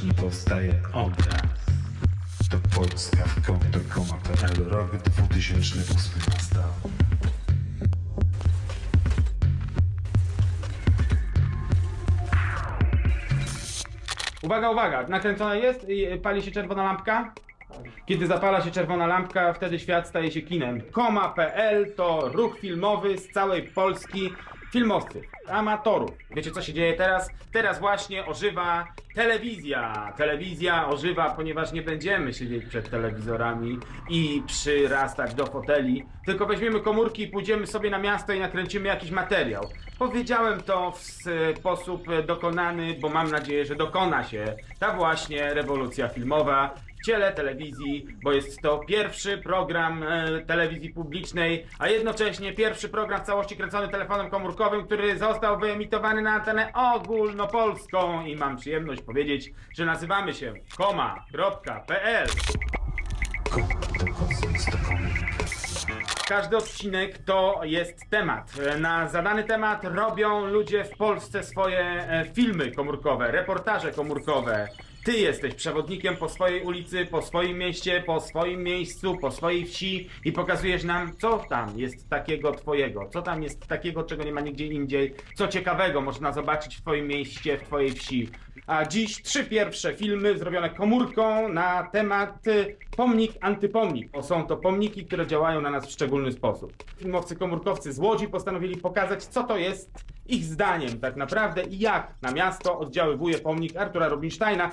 wyobraźni powstaje obraz. To Polska, to koma.pl, rok 2008 nastał. Uwaga, uwaga, nakręcona jest? I Pali się czerwona lampka? Kiedy zapala się czerwona lampka, wtedy świat staje się kinem. Koma.pl to ruch filmowy z całej Polski filmowców, amatorów. Wiecie co się dzieje teraz? Teraz właśnie ożywa telewizja. Telewizja ożywa, ponieważ nie będziemy siedzieć przed telewizorami i przyrastać do foteli, tylko weźmiemy komórki i pójdziemy sobie na miasto i nakręcimy jakiś materiał. Powiedziałem to w sposób dokonany, bo mam nadzieję, że dokona się ta właśnie rewolucja filmowa w ciele telewizji, bo jest to pierwszy program e, telewizji publicznej, a jednocześnie pierwszy program w całości kręcony telefonem komórkowym, który został wyemitowany na antenę ogólnopolską i mam przyjemność powiedzieć, że nazywamy się koma.pl. Każdy odcinek to jest temat. Na zadany temat robią ludzie w Polsce swoje e, filmy komórkowe, reportaże komórkowe. Ty jesteś przewodnikiem po swojej ulicy, po swoim mieście, po swoim miejscu, po swojej wsi i pokazujesz nam, co tam jest takiego twojego, co tam jest takiego, czego nie ma nigdzie indziej, co ciekawego można zobaczyć w twoim mieście, w twojej wsi. A dziś trzy pierwsze filmy zrobione komórką na temat y, pomnik, antypomnik. O, są to pomniki, które działają na nas w szczególny sposób. Filmowcy komórkowcy z Łodzi postanowili pokazać, co to jest ich zdaniem tak naprawdę i jak na miasto oddziaływuje pomnik Artura Rubinsteina.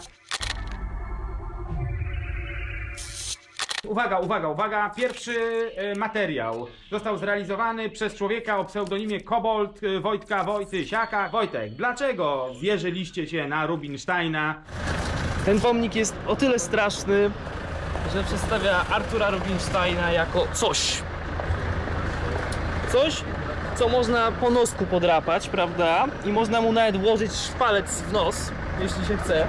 Uwaga, uwaga, uwaga. Pierwszy e, materiał został zrealizowany przez człowieka o pseudonimie Kobold e, Wojtka Wojtysiaka. Wojtek, dlaczego wierzyliście się na Rubinsteina? Ten pomnik jest o tyle straszny, że przedstawia Artura Rubinsteina jako coś. Coś, co można po nosku podrapać, prawda? I można mu nawet włożyć szpalec w nos, jeśli się chce.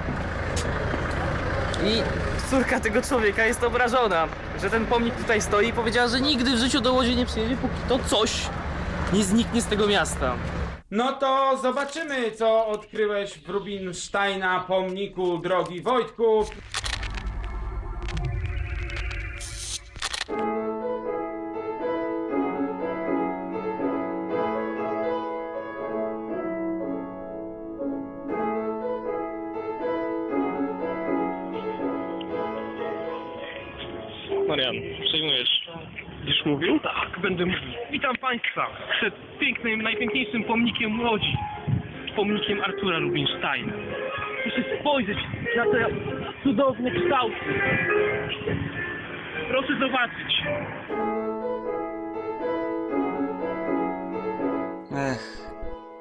I córka tego człowieka jest obrażona, że ten pomnik tutaj stoi i powiedziała, że nigdy w życiu do Łodzi nie przyjedzie, póki to coś nie zniknie z tego miasta. No to zobaczymy, co odkryłeś w Rubinsteina pomniku, drogi Wojtku. Marian, przejmujesz. Będziesz mówił? Tak, będę mówił. Witam Państwa przed pięknym, najpiękniejszym pomnikiem Łodzi. Pomnikiem Artura Rubinsteina. Proszę spojrzeć na te cudowne kształty. Proszę zobaczyć. Ech,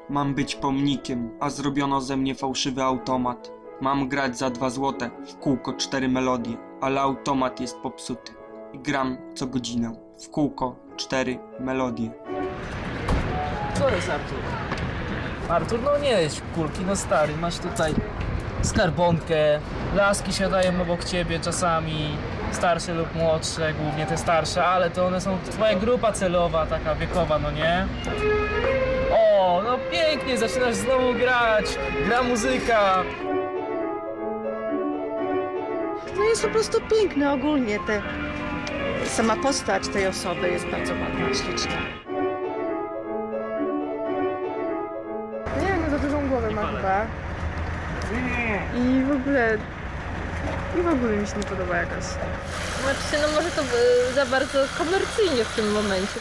mam być pomnikiem, a zrobiono ze mnie fałszywy automat. Mam grać za dwa złote, w kółko cztery melodie, ale automat jest popsuty. I gram co godzinę, w kółko cztery melodie. Co jest Artur? Artur, no nie w kulki, no stary, masz tutaj skarbonkę, laski siadają obok ciebie czasami, starsze lub młodsze, głównie te starsze, ale to one są twoja grupa celowa, taka wiekowa, no nie? O, no pięknie, zaczynasz znowu grać, gra muzyka. No jest po prostu piękne ogólnie te. Sama postać tej osoby jest bardzo ładna, śliczna. Nie, no za dużą głowę ma chyba. I w ogóle... I w ogóle mi się nie podoba jakoś. Znaczy, no może to y, za bardzo komercyjnie w tym momencie.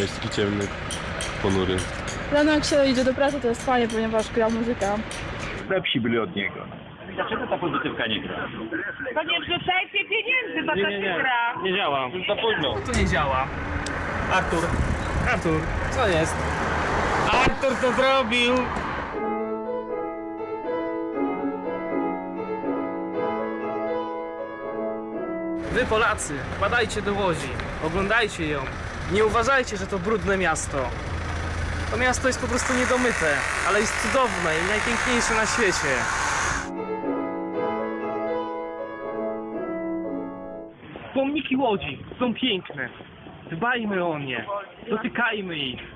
Jest taki ciemny, ponury. Rano jak się idzie do pracy to jest fajnie, ponieważ gra muzyka. lepsi byli od niego. Dlaczego ta pozytywka nie gra? To nie wrzucajcie pieniędzy, bo to się gra. Nie działa. Za późno. To nie działa. Artur, Artur, co jest? Artur to zrobił! Wy Polacy, badajcie do Łodzi, oglądajcie ją. Nie uważajcie, że to brudne miasto. To miasto jest po prostu niedomyte, ale jest cudowne i najpiękniejsze na świecie. Pomniki Łodzi są piękne. Dbajmy o nie. Dotykajmy ich.